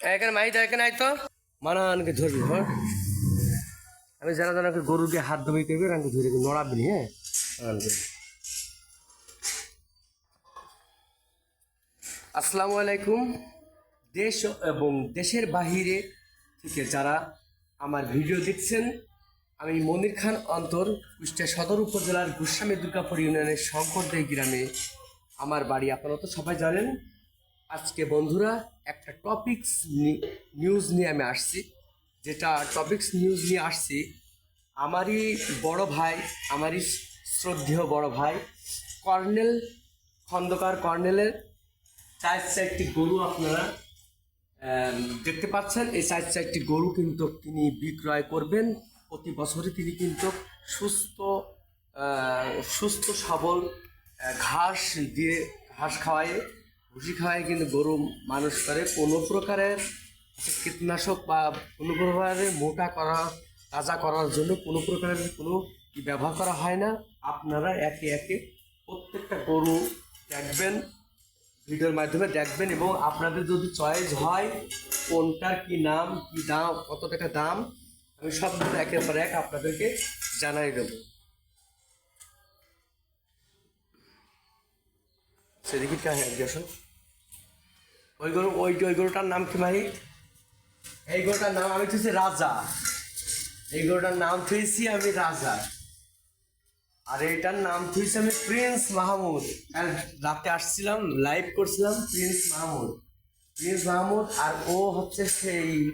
এখানে মাহি দেয় এখানে আয় তো? মানা আনকে ধরবি হ্যাঁ? আমি যারা যারা গরুকে হাত ধুবি করবি আনকে ধরে নড়াবি হ্যাঁ? আসসালামু আলাইকুম। দেশ এবং দেশের বাহিরে থেকে যারা আমার ভিডিও দেখছেন, আমি মনির খান অন্তর, কুষ্টিয়া সদর উপজেলার গুসামী দুর্গাপুর ইউনিয়নের শঙ্করদেই গ্রামে আমার বাড়ি। আপনারা তো সবাই জানেন আজকে বন্ধুরা একটা টপিকস নিউজ নিয়ে আমি আসছি। যেটা টপিকস নিউজ নিয়ে আসছি, আমারই বড় ভাই, আমারই শ্রদ্ধেয় বড় ভাই, কর্নেল খন্দকার কর্নেলের চার চারটি গরু আপনারা দেখতে পাচ্ছেন। এই চার চারটি গরু কিন্তু তিনি বিক্রয় করবেন। প্রতি বছরই তিনি কিন্তু সুস্থ সুস্থ, সবল ঘাস দিয়ে ঘাস খাওয়ায় ভুসি খাওয়ায় কিন্তু গরু মানুষ করে। কোনো প্রকারের কীটনাশক বা কোনো প্রকারের মোটা করা, তাজা করার জন্য কোনো প্রকারের কোনো ব্যবহার করা হয় না। আপনারা একে একে প্রত্যেকটা গরু দেখবেন, ভিডিওর মাধ্যমে দেখবেন এবং আপনাদের যদি চয়েস হয় কোনটার কি নাম, কি দাম, কত টাকা দাম, আমি সবগুলো একের পর এক আপনাদেরকে জানাই দেবো। সেদিকে কে হ্যাঁ ওই গরু, ওই ওই গরুটার নাম কি ভাই এই গরুটার নাম আমি থুয়েছি রাজা। এই গরুটার নাম থুয়েছি আমি রাজা। আর এটার নাম থুইছে আমি প্রিন্স মাহমুদ। আর রাতে আসছিলাম লাইভ করছিলাম প্রিন্স মাহমুদ। প্রিন্স মাহমুদ আর ও হচ্ছে সেই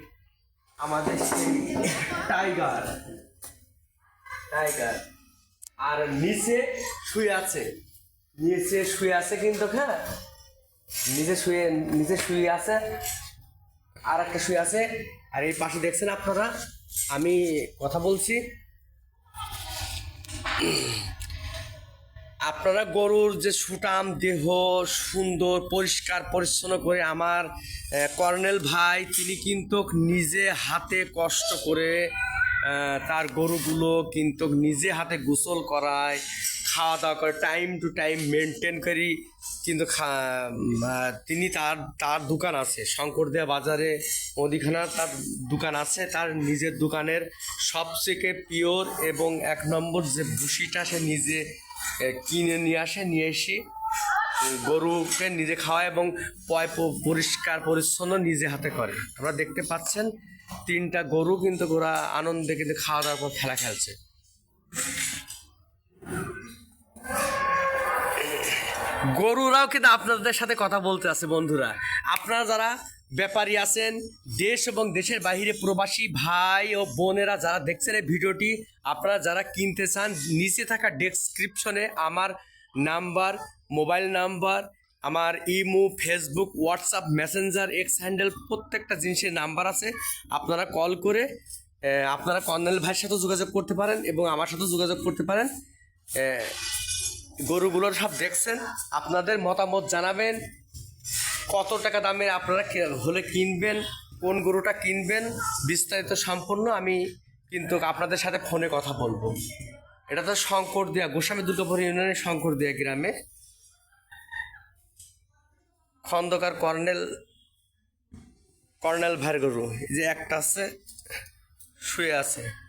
আমাদের সেই টাইগার। টাইগার। আর নিচে শুয়ে আছে। নিচে শুয়ে আছে কিন্তু হ্যাঁ? নিচে শুয়ে, নিজে শুয়ে আছে আর একটা শুয়ে আছে। আর এই পাশে দেখছেন আপনারা, আমি কথা বলছি। আপনারা গরুর যে সুটাম দেহ সুন্দর, পরিষ্কার, পরিচ্ছন্ন করে আমার কর্নেল ভাই, তিনি কিন্তু নিজে হাতে কষ্ট করে তার গরুগুলো কিন্তু নিজে হাতে গোসল করায় খাওয়া দাওয়া করে টাইম টু টাইম মেনটেন করি। কিন্তু তিনি তার তার দোকান আছে। শঙ্করদেয়া বাজারে মুদিখানা তার দোকান আছে। তার নিজের দোকানের সবথেকে পিওর এবং এক নম্বর যে ভুসিটা সে নিজে কিনে নিয়ে আসে, নিয়ে এসে গরুকে নিজে খাওয়ায় এবং পয় পরিষ্কার, পরিচ্ছন্ন নিজে হাতে করে। আপনারা দেখতে পাচ্ছেন, তিনটা গরু কিন্তু ওরা আনন্দে কিন্তু খাওয়া দাওয়ার পর খেলা খেলছে। গরুরাও কিন্তু আপনাদের সাথে কথা বলতে আছে, বন্ধুরা। আপনারা যারা ব্যাপারী আছেন, দেশ এবং দেশের বাইরে প্রবাসী ভাই ও বোনেরা যারা দেখছেন এই ভিডিওটি, আপনারা যারা কিনতে চান, নিচে থাকা ডেসক্রিপশনে আমার নাম্বার, মোবাইল নাম্বার, আমার imo Facebook WhatsApp Messenger X handle প্রত্যেকটা জিনিসের নাম্বার আছে। আপনারা কল করে আপনারা কর্নেল ভাইয়ের সাথেও যোগাযোগ করতে পারেন এবং আমার সাথেও যোগাযোগ করতে পারেন। গরুগুলোর সব দেখছেন? আপনাদের মতামত জানাবেন। কত টাকা দামে আপনারা হলে কিনবেন? কোন গরুটা কিনবেন? বিস্তারিত সম্পূর্ণ আমি কিন্তু আপনাদের সাথে ফোনে কথা বলব। এটা তো শঙ্কর দেয়া গোস্বামী দুর্গাপুর ইউনিয়নের শঙ্কর দেয়া গ্রামে। খন্দকার কর্নেল কর্নেল ভাইয়ের গরু। যে একটা আছে, শুয়ে আছে।